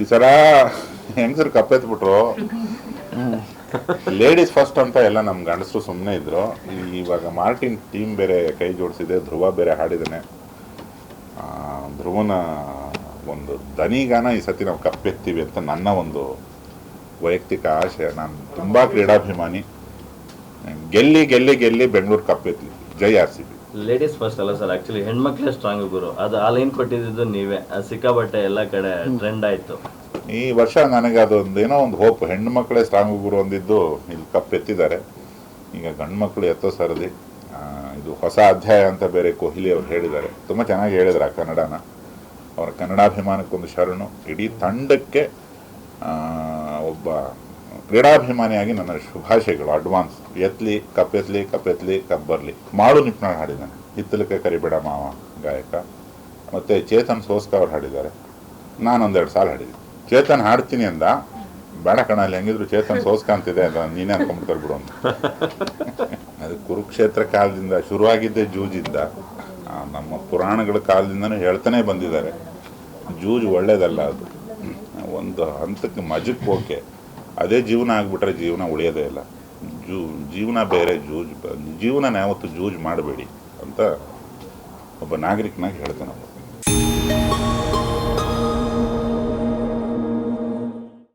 ಈ ಸಲ ಹೆಂಗಸರು ಕಪ್ಪೆತ್ಬಿಟ್ರು. ಲೇಡೀಸ್ ಫಸ್ಟ್ ಅಂತ ಎಲ್ಲ ನಮ್ಮ ಗಂಡಸರು ಸುಮ್ಮನೆ ಇದ್ರು. ಇವಾಗ ಮಾರ್ಟಿನ್ ಟೀಮ್ ಬೇರೆ ಕೈ ಜೋಡಿಸಿದೆ, ಧ್ರುವ ಬೇರೆ ಹಾಡಿದ್ದಾನೆ ಧ್ರುವನ ಒಂದು ದನಿಗಾನ ಈ ಸತಿ ನಾವು ಕಪ್ಪೆತ್ತೀವಿ ಅಂತ ನನ್ನ ಒಂದು ವೈಯಕ್ತಿಕ ಆಶಯ. ನಾನು ತುಂಬ ಕ್ರೀಡಾಭಿಮಾನಿ. ಗೆಲ್ಲಿ ಗೆಲ್ಲಿ ಗೆಲ್ಲಿ ಬೆಂಗಳೂರು ಕಪ್ಪೆತ್ತಿ. ಜೈ R C B. Ladies first ಅಲ್ಲ ಸರ್ ಆಕ್ಚುಲಿ ಹೆಣ್ಮಕ್ಳೇ ಸ್ಟ್ರಾಂಗ್ ಗುರು. ಅದು ಆ ಲೈನ್ ಕೊಟ್ಟಿದ್ದು ನೀವೇ. ಅದು ಸಿಕ್ಕಾಬಟ್ಟೆ ಎಲ್ಲ ಕಡೆ ಟ್ರೆಂಡ್ ಆಯ್ತು. ಈ ವರ್ಷ ನನಗೆ ಅದೊಂದು ಏನೋ ಒಂದು ಹೋಪ್ ಹೆಣ್ಣು ಮಕ್ಕಳೇ ಸ್ಟ್ರಾಂಗ್ ಗುರು ಅಂದಿದ್ದು ಇಲ್ಲಿ ಕಪ್ ಎತ್ತಿದ್ದಾರೆ. ಈಗ ಗಂಡು ಮಕ್ಕಳು ಎತ್ತೋ ಸರದಿ. ಆ, ಇದು ಹೊಸ ಅಧ್ಯಾಯ ಅಂತ ಬೇರೆ ಕೊಹ್ಲಿ ಅವ್ರು ಹೇಳಿದ್ದಾರೆ. ತುಂಬ ಚೆನ್ನಾಗಿ ಹೇಳಿದ್ರು ಆ ಕನ್ನಡನ. ಅವರ ಕನ್ನಡಾಭಿಮಾನಕ್ಕೊಂದು ಶರಣು. ಇಡೀ ತಂಡಕ್ಕೆ ಆ, ಒಬ್ಬ ಕ್ರೀಡಾಭಿಮಾನಿಯಾಗಿ ನನ್ನ ಶುಭಾಶಯಗಳು. ಅಡ್ವಾನ್ಸ್ ಎತ್ಲಿ, ಕಪ್ಪೆತ್ಲಿ ಕಪ್ಪೆತ್ಲಿ ಕಪ್ ಬರಲಿ ಮಾಡು ನಿಪ್ನಾಳ್ ಹಾಡಿದ್ದಾನೆ. ಹಿತ್ತಲಕ್ಕೆ ಕರಿಬೇಡ ಮಾವ, ಗಾಯಕ. ಮತ್ತು ಚೇತನ್ ಸೋಸ್ಕ ಅವ್ರು ಹಾಡಿದ್ದಾರೆ. ನಾನು ಒಂದೆರಡು ಸಾಲ ಹಾಡಿದ್ದೆ ಚೇತನ್ ಹಾಡ್ತೀನಿ ಅಂದ. ಬೇಡ ಕಣ, ಅಲ್ಲಿ ಹೆಂಗಿದ್ರು ಚೇತನ್ ಸೋಸ್ಕ ಅಂತಿದೆ ಅದ ನೀನೇ ಅನ್ಕೊಂಡ್ಬಿಡ್ತಾರೆ ಬಿಡು ಅಂತ. ಅದು ಕುರುಕ್ಷೇತ್ರ ಕಾಲದಿಂದ ಶುರುವಾಗಿದ್ದೇ ಜೂಜಿಂದ. ನಮ್ಮ ಪುರಾಣಗಳ ಕಾಲದಿಂದನೂ ಹೇಳ್ತಾನೆ ಬಂದಿದ್ದಾರೆ. ಜೂಜು ಒಳ್ಳೇದಲ್ಲ ಅದು. ಒಂದು ಹಂತಕ್ಕೆ ಮಜಕ್ಕೆ ಓಕೆ ಅದೇ ಜೀವನ ಆಗ್ಬಿಟ್ರೆ ಜೀವನ ಉಳಿಯೋದೇ ಇಲ್ಲ. ಜೂ, ಜೀವನ ಬೇರೆ, ಜೂಜ್ ಜೀವನ ಯಾವತ್ತು ಜೂಜ್ ಮಾಡಬೇಡಿ ಅಂತ ಒಬ್ಬ ನಾಗರಿಕನಾಗಿ ಹೇಳ್ತಾನೆ